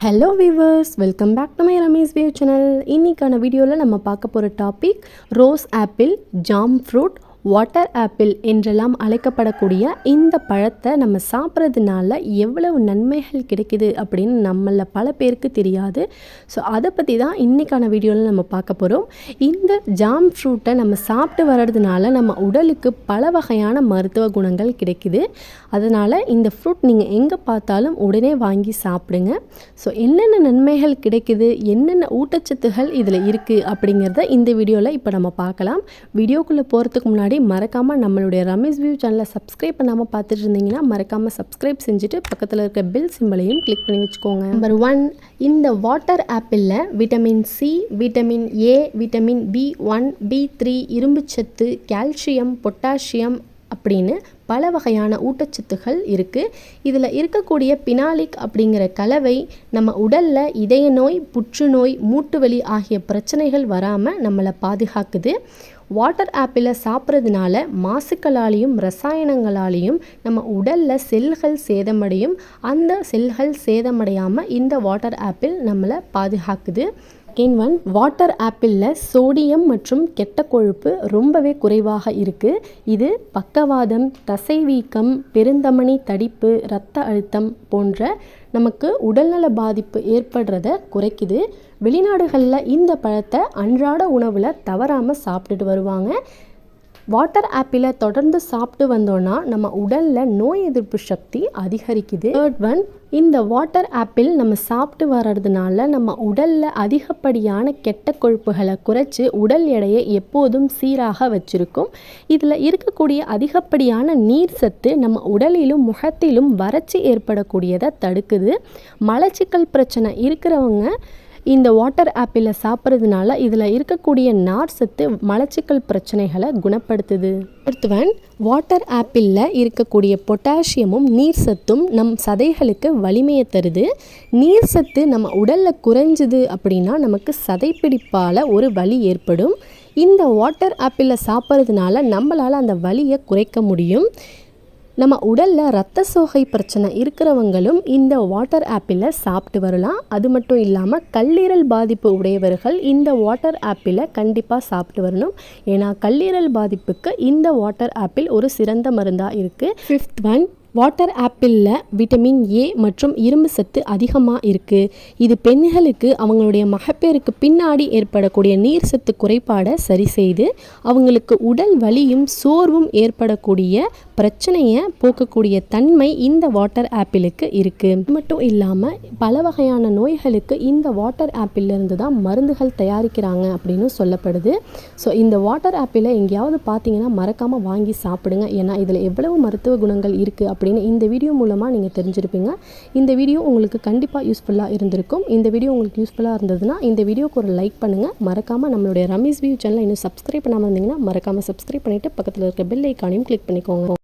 Hello viewers welcome back to my Ramesh wave channel இன்றைக்கான வீடியோவில் நம்ம பார்க்க போகிற topic rose apple jam fruit water apple என்றெல்லாம் அழைக்கப்படக்கூடிய இந்த பழத்தை நம்ம சாப்பிட்றதுனால எவ்வளவு நன்மைகள் கிடைக்குது அப்படின்னு நம்மள பல பேருக்கு தெரியாது. ஸோ அதை பற்றி தான் இன்றைக்கான வீடியோவில் நம்ம பார்க்க போகிறோம் இந்த ஜாம் ஃப்ரூட்டை நம்ம சாப்பிட்டு வர்றதுனால நம்ம உடலுக்கு பல வகையான மருத்துவ குணங்கள் கிடைக்குது. அதனால் இந்த ஃப்ரூட் நீங்கள் எங்கே பார்த்தாலும் உடனே வாங்கி சாப்பிடுங்க. ஸோ என்னென்ன நன்மைகள் கிடைக்குது? என்னென்ன ஊட்டச்சத்துகள் இதில் இருக்குது அப்படிங்கிறத இந்த வீடியோவில் இப்போ நம்ம பார்க்கலாம். வீடியோக்குள்ளே போகிறதுக்கு முன்னாடி மறக்காமல் நம்மளுடைய ரமேஷ் வியூ சேனலை சப்ஸ்கிரைப் பண்ணாமல் பார்த்துட்டு இருந்தீங்கன்னா மறக்காமல் சப்ஸ்கிரைப் செஞ்சுட்டு பக்கத்தில் இருக்க பெல் சிம்பலையும் கிளிக் பண்ணி வச்சுக்கோங்க. நம்பர் ஒன் இந்த வாட்டர் ஆப்பிளில் vitamin C vitamin A vitamin B one B three இரும்புச்சத்து கால்சியம் பொட்டாசியம் அப்படின்னு பல வகையான ஊட்டச்சத்துகள் இருக்குது இதில் இருக்கக்கூடிய பினாலிக் அப்படிங்கிற கலவை நம்ம உடலில் இதய நோய் புற்றுநோய் மூட்டுவலி ஆகிய பிரச்சனைகள் வராமல் நம்மளை பாதுகாக்குது. வாட்டர் ஆப்பிளை சாப்பிட்றதுனால மாசுக்களாலேயும் ரசாயனங்களாலேயும் நம்ம உடலில் செல்கள் சேதமடையும். அந்த செல்கள் சேதமடையாமல் இந்த வாட்டர் ஆப்பிள் நம்மளை பாதுகாக்குது. செகண்ட் ஒன் வாட்டர் ஆப்பிளில் சோடியம் மற்றும் கெட்ட கொழுப்பு ரொம்பவே குறைவாக இருக்குது இது பக்கவாதம் தசை வீக்கம் பெருந்தமனி தடிப்பு இரத்த அழுத்தம் போன்ற நமக்கு உடல்நல பாதிப்பு ஏற்படுறத குறைக்குது. வெளிநாடுகளில் இந்த பழத்தை அன்றாட உணவில் தவறாமல் சாப்பிட்டுட்டு வருவாங்க. வாட்டர் ஆப்பிளை தொடர்ந்து சாப்பிட்டு வந்தோன்னா நம்ம உடலில் நோய் எதிர்ப்பு சக்தி அதிகரிக்குது. தேர்ட் ஒன் இந்த வாட்டர் ஆப்பிள் நம்ம சாப்பிட்டு வர்றதுனால நம்ம உடலில் அதிகப்படியான கெட்ட கொழுப்புகளை குறைச்சி உடல் எடையை எப்போதும் சீராக வச்சுருக்கும். இதில் இருக்கக்கூடிய அதிகப்படியான நீர் சத்து நம்ம உடலிலும் முகத்திலும் வறட்சி ஏற்படக்கூடியதை தடுக்குது. மலச்சிக்கல் பிரச்சனை இருக்கிறவங்க இந்த வாட்டர் ஆப்பிளை சாப்பிட்றதுனால இதில் இருக்கக்கூடிய நார் சத்து மலச்சிக்கல் பிரச்சனைகளை குணப்படுத்துது. அடுத்தவன் வாட்டர் ஆப்பிளில் இருக்கக்கூடிய பொட்டாசியமும் நீர் சத்தும் நம் சதைகளுக்கு வலிமையை தருது. நீர் சத்து நம்ம உடலில் குறைஞ்சுது அப்படின்னா நமக்கு சதைப்பிடிப்பால் ஒரு வலி ஏற்படும். இந்த வாட்டர் ஆப்பிளை சாப்பிட்றதுனால நம்மளால் அந்த வலியை குறைக்க முடியும். நம்ம உடலில் ரத்த சோகை பிரச்சனை இருக்கிறவங்களும் இந்த வாட்டர் ஆப்பிளை சாப்பிட்டு வரலாம். அது மட்டும் இல்லாமல் கல்லீரல் பாதிப்பு உடையவர்கள் இந்த வாட்டர் ஆப்பிளை கண்டிப்பாக சாப்பிட்டு வரணும். ஏன்னா கல்லீரல் பாதிப்புக்கு இந்த வாட்டர் ஆப்பிள் ஒரு சிறந்த மருந்தாக இருக்குது ஃபிஃப்த் ஒன் வாட்டர் ஆப்பிளில் விட்டமின் ஏ மற்றும் இரும்பு சத்து அதிகமாக இருக்குது இது பெண்களுக்கு அவங்களுடைய மகப்பேருக்கு பின்னாடி ஏற்படக்கூடிய நீர் சத்து குறைபாடை சரி செய்து அவங்களுக்கு உடல் வலியும் சோர்வும் ஏற்படக்கூடிய பிரச்சனையை போக்கக்கூடிய தன்மை இந்த வாட்டர் ஆப்பிளுக்கு இருக்குது மட்டும் இல்லாமல் பல வகையான நோய்களுக்கு இந்த வாட்டர் ஆப்பிளிருந்து தான் மருந்துகள் தயாரிக்கிறாங்க அப்படின்னு சொல்லப்படுது. ஸோ இந்த வாட்டர் ஆப்பிளை எங்கேயாவது பார்த்தீங்கன்னா மறக்காமல் வாங்கி சாப்பிடுங்க. ஏன்னா இதில் எவ்வளவு மருத்துவ குணங்கள் இருக்குது அப்படின்னு இந்த வீடியோ மூலமாக நீங்கள் தெரிஞ்சிருப்பீங்க. இந்த வீடியோ உங்களுக்கு கண்டிப்பாக யூஸ்ஃபுல்லாக இருந்திருக்கும். இந்த வீடியோ உங்களுக்கு யூஸ்ஃபுல்லாக இருந்ததுன்னா இந்த வீடியோக்கு ஒரு லைக் பண்ணுங்கள் மறக்காமல் நம்மளுடைய ரமேஷ் வியூ சேனலை இன்னும் சப்ஸ்கிரைப் பண்ணாமல் இருந்தீங்கன்னா மறக்காமல் சப்ஸ்கிரைப் பண்ணிவிட்டு பக்கத்தில் இருக்க பெல் ஐக்கானையும் கிளிக் பண்ணிக்கோங்க.